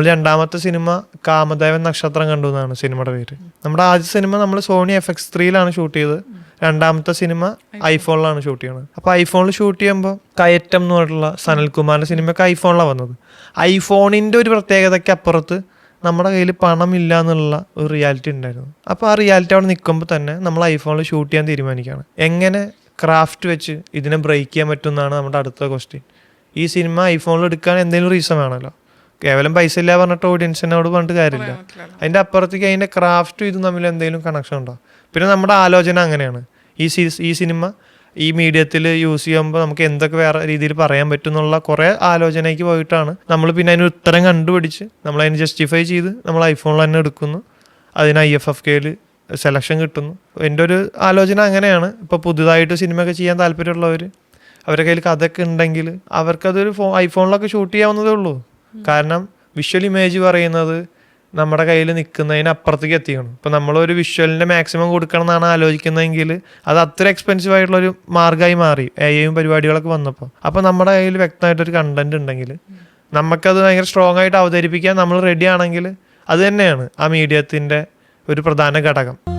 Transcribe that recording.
നമ്മൾ രണ്ടാമത്തെ സിനിമ കാമദേവൻ നക്ഷത്രം കണ്ടു എന്നാണ് സിനിമയുടെ പേര്. നമ്മുടെ ആദ്യ സിനിമ നമ്മൾ സോണി എഫ് എക്സ് ത്രീയിലാണ് ഷൂട്ട് ചെയ്തത് രണ്ടാമത്തെ സിനിമ ഐഫോണിലാണ് ഷൂട്ട് ചെയ്യുന്നത് അപ്പോൾ ഐഫോണിൽ ഷൂട്ട് ചെയ്യുമ്പോൾ കയറ്റം എന്ന് പറഞ്ഞിട്ടുള്ള സനൽകുമാറിന്റെ സിനിമയൊക്കെ ഐഫോണിലാണ് വന്നത്. ഐഫോണിന്റെ ഒരു പ്രത്യേകതയ്ക്ക് അപ്പുറത്ത് നമ്മുടെ കയ്യിൽ പണമില്ല എന്നുള്ള ഒരു റിയാലിറ്റി ഉണ്ടായിരുന്നു. അപ്പോൾ ആ റിയാലിറ്റി അവിടെ നിൽക്കുമ്പോൾ തന്നെ നമ്മൾ ഐഫോണിൽ ഷൂട്ട് ചെയ്യാൻ തീരുമാനിക്കുകയാണ്. എങ്ങനെ ക്രാഫ്റ്റ് വെച്ച് ഇതിനെ ബ്രേക്ക് ചെയ്യാൻ പറ്റുമെന്നാണ് നമ്മുടെ അടുത്ത ക്വസ്റ്റ്യൻ ഈ സിനിമ ഐഫോണിൽ എടുക്കാൻ എന്തെങ്കിലും റീസൺ വേണമല്ലോ. കേവലം പൈസ ഇല്ല പറഞ്ഞിട്ട് ഓഡിയൻസിനോട് പറഞ്ഞിട്ട് കാര്യമില്ല. അതിന്റെ അപ്പുറത്തേക്ക് അതിന്റെ ക്രാഫ്റ്റും ഇതും തമ്മിൽ എന്തെങ്കിലും കണക്ഷൻ ഉണ്ടോ? പിന്നെ നമ്മുടെ ആലോചന അങ്ങനെയാണ്. ഈ സി ഈ സിനിമ ഈ മീഡിയത്തിൽ യൂസ് ചെയ്യുമ്പോൾ നമുക്ക് എന്തൊക്കെ വേറെ രീതിയിൽ പറയാൻ പറ്റും എന്നുള്ള കുറേ ആലോചനയ്ക്ക് പോയിട്ടാണ് നമ്മൾ പിന്നെ അതിന് ഉത്തരം കണ്ടുപിടിച്ച് നമ്മൾ അതിന് ജസ്റ്റിഫൈ ചെയ്ത് നമ്മൾ ഐഫോണിൽ തന്നെ എടുക്കുന്നു. അതിന് ഐ എഫ് എഫ് കെയിൽ സെലക്ഷൻ കിട്ടുന്നു. എന്റെ ഒരു ആലോചന അങ്ങനെയാണ്. ഇപ്പോൾ പുതുതായിട്ട് സിനിമയൊക്കെ ചെയ്യാൻ താല്പര്യമുള്ളവർ അവരുടെ കയ്യിൽ കഥയൊക്കെ ഉണ്ടെങ്കിൽ അവർക്കതൊരു ഫോ ഐഫോണിലൊക്കെ ഷൂട്ട് ചെയ്യാവുന്നതേ ഉള്ളൂ. കാരണം വിഷ്വൽ ഇമേജ് പറയുന്നത് നമ്മുടെ കയ്യിൽ നിൽക്കുന്നതിന് അപ്പുറത്തേക്ക് എത്തിക്കണം. ഇപ്പം നമ്മളൊരു വിഷ്വലിന്റെ മാക്സിമം കൊടുക്കണം എന്നാണ് ആലോചിക്കുന്നതെങ്കിൽ അത് അത്ര എക്സ്പെൻസീവ് ആയിട്ടുള്ളൊരു മാർഗമായി മാറി എ പരിപാടികളൊക്കെ വന്നപ്പോൾ. അപ്പോൾ നമ്മുടെ കയ്യിൽ വ്യക്തമായിട്ടൊരു കണ്ടന്റ് ഉണ്ടെങ്കിൽ നമുക്കത് ഭയങ്കര സ്ട്രോങ് ആയിട്ട് അവതരിപ്പിക്കാൻ നമ്മൾ റെഡി ആണെങ്കിൽ അത് തന്നെയാണ് ആ മീഡിയത്തിന്റെ ഒരു പ്രധാന ഘടകം.